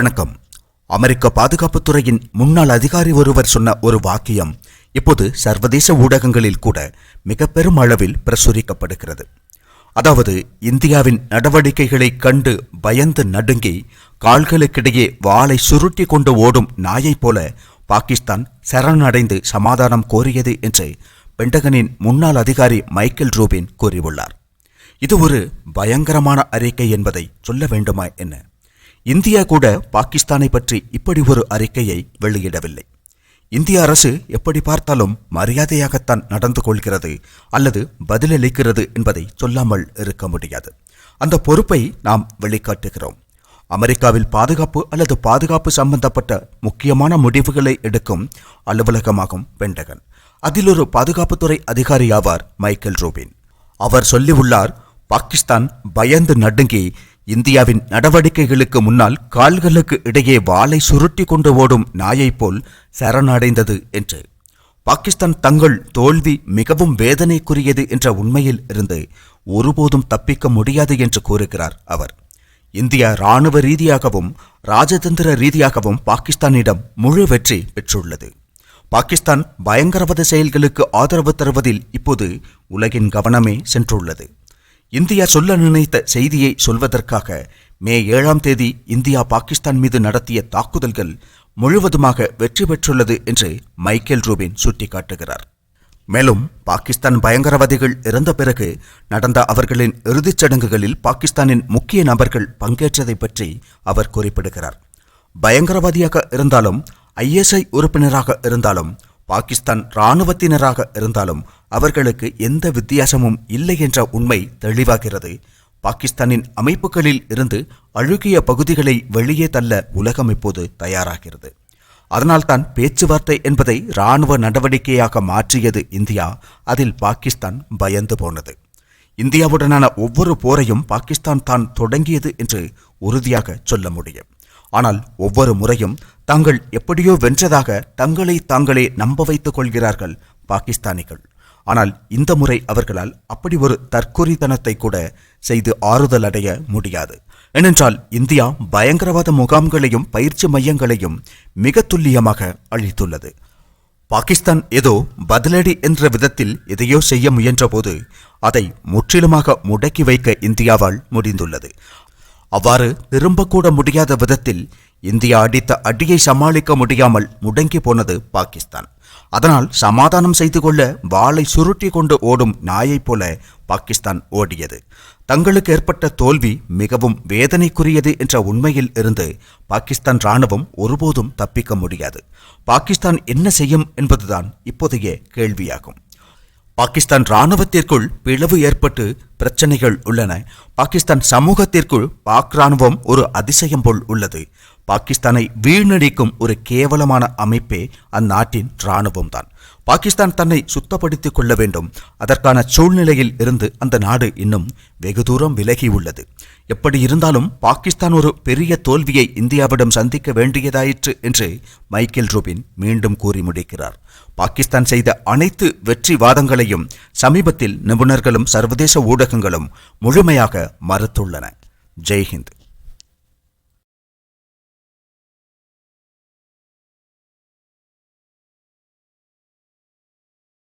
வணக்கம். அமெரிக்க பாதுகாப்புத்துறையின் முன்னாள் அதிகாரி ஒருவர் சொன்ன ஒரு வாக்கியம் இப்போது சர்வதேச ஊடகங்களில் கூட மிக பெரும் அளவில் பிரசுரிக்கப்படுகிறது. அதாவது இந்தியாவின் நடவடிக்கைகளை கண்டு பயந்து நடுங்கி கால்களுக்கிடையே வாளை சுருட்டி கொண்டு ஓடும் நாயைப் போல பாகிஸ்தான் சரணடைந்து சமாதானம் கோரியது என்று பெண்டகனின் முன்னாள் அதிகாரி மைக்கேல் ரூபின் கூறியுள்ளார். இது ஒரு பயங்கரமான அறிக்கை என்பதை சொல்ல வேண்டுமா என்ன? இந்தியா கூட பாகிஸ்தானை பற்றி இப்படி ஒரு அறிக்கையை வெளியிடவில்லை. இந்திய அரசு எப்படி பார்த்தாலும் மரியாதையாகத்தான் நடந்து கொள்கிறது அல்லது பதிலளிக்கிறது என்பதை சொல்லாமல் இருக்க முடியாது. அந்த பொறுப்பை நாம் வெளிக்காட்டுகிறோம். அமெரிக்காவில் பாதுகாப்பு அல்லது பாதுகாப்பு சம்பந்தப்பட்ட முக்கியமான முடிவுகளை எடுக்கும் அலுவலகமாகும் பெண்டகன் அதில் ஒரு பாதுகாப்புத்துறை அதிகாரியாவார் மைக்கேல் ரூபின். அவர் சொல்லியுள்ளார் பாகிஸ்தான் பயந்து நடுங்கி இந்தியாவின் நடவடிக்கைகளுக்கு முன்னால் கால்களுக்கு இடையே வாளை சுருட்டி கொண்டு ஓடும் நாயைப் போல் சரணடைந்தது என்று. பாகிஸ்தான் தங்கள் தோல்வி மிகவும் வேதனைக்குரியது என்ற உண்மையில் இருந்து ஒருபோதும் தப்பிக்க முடியாது என்று கூறுகிறார் அவர். இந்தியா இராணுவ ரீதியாகவும் ராஜதந்திர ரீதியாகவும் பாகிஸ்தானிடம் முழு வெற்றி பெற்றுள்ளது. பாகிஸ்தான் பயங்கரவாத செயல்களுக்கு ஆதரவு தருவதில் இப்போது உலகின் கவனமே சென்றுள்ளது. இந்தியா சொல்ல நினைத்த செய்தியை சொல்வதற்காக மே ஏழாம் தேதி இந்தியா பாகிஸ்தான் மீது நடத்திய தாக்குதல்கள் முழுவதுமாக வெற்றி பெற்றுள்ளது என்று மைக்கேல் ரூபின் சுட்டிக்காட்டுகிறார். மேலும் பாகிஸ்தான் பயங்கரவாதிகள் இறந்த பிறகு நடந்த அவர்களின் இறுதிச் சடங்குகளில் பாகிஸ்தானின் முக்கிய நபர்கள் பங்கேற்றதை பற்றி அவர் குறிப்பிடுகிறார். பயங்கரவாதியாக இருந்தாலும் ஐஎஸ்ஐ உறுப்பினராக இருந்தாலும் பாகிஸ்தான் இராணுவத்தினராக இருந்தாலும் அவர்களுக்கு எந்த வித்தியாசமும் இல்லை என்ற உண்மை தெளிவாகிறது. பாகிஸ்தானின் அமைப்புகளில் இருந்து அழுகிய பகுதிகளை வெளியே தள்ள உலகம் இப்போது தயாராகிறது. அதனால்தான் பேச்சுவார்த்தை என்பதை இராணுவ நடவடிக்கையாக மாற்றியது இந்தியா அதில் பாகிஸ்தான் பயந்து போனது. இந்தியாவுடனான ஒவ்வொரு போரையும் பாகிஸ்தான் தான் தொடங்கியது என்று உறுதியாக சொல்ல முடியும். ஆனால் ஒவ்வொரு முறையும் தாங்கள் எப்படியோ வென்றதாக தங்களை தாங்களே நம்ப வைத்துக் கொள்கிறார்கள் பாகிஸ்தானிகள். ஆனால் இந்த முறை அவர்களால் அப்படி ஒரு தற்கொரித்தனத்தை கூட செய்து ஆறுதல் அடைய முடியாது. ஏனென்றால் இந்தியா பயங்கரவாத முகாம்களையும் பயிற்சி மையங்களையும் மிக துல்லியமாக அழித்துள்ளது. பாகிஸ்தான் ஏதோ பதிலடி என்ற விதத்தில் எதையோ செய்ய முயன்றபோது அதை முற்றிலுமாக முடக்கி வைக்க இந்தியாவால் முடிந்துள்ளது. அவ்வாறு திரும்பக்கூட முடியாத விதத்தில் இந்தியா அடித்த அடியை சமாளிக்க முடியாமல் முடங்கி போனது பாகிஸ்தான். அதனால் சமாதானம் செய்து கொள்ள வாளை சுருட்டி கொண்டு ஓடும் நாயைப் போல பாகிஸ்தான் ஓடியது. தங்களுக்கு ஏற்பட்ட தோல்வி மிகவும் வேதனைக்குரியது என்ற உண்மையில் இருந்து பாகிஸ்தான் ராணுவம் ஒருபோதும் தப்பிக்க முடியாது. பாகிஸ்தான் என்ன செய்யும் என்பதுதான் இப்போதைய கேள்வியாகும். பாகிஸ்தான் ராணுவத்திற்குள் பிளவு ஏற்பட்டு பிரச்சனைகள் உள்ளன. பாகிஸ்தான் சமூகத்திற்குள் பாக் ராணுவம் ஒரு அதிசயம் போல் உள்ளது. பாகிஸ்தானை வீணடிக்கும் ஒரு கேவலமான அமைப்பே அந்நாட்டின் இராணுவம்தான். பாகிஸ்தான் தன்னை சுத்தப்படுத்திக் கொள்ள வேண்டும். அதற்கான சூழ்நிலையில் இருந்து அந்த நாடு இன்னும் வெகு தூரம் விலகி உள்ளது. எப்படி இருந்தாலும் பாகிஸ்தான் ஒரு பெரிய தோல்வியை இந்தியாவிடம் சந்திக்க வேண்டியதாயிற்று என்று மைக்கேல் ரூபின் மீண்டும் கூறி முடிக்கிறார். பாகிஸ்தான் செய்த அனைத்து வெற்றி வாதங்களையும் சமீபத்தில் நிபுணர்களும் சர்வதேச ஊடகங்களும் முழுமையாக மறுத்துள்ளன. ஜெய்ஹிந்த்.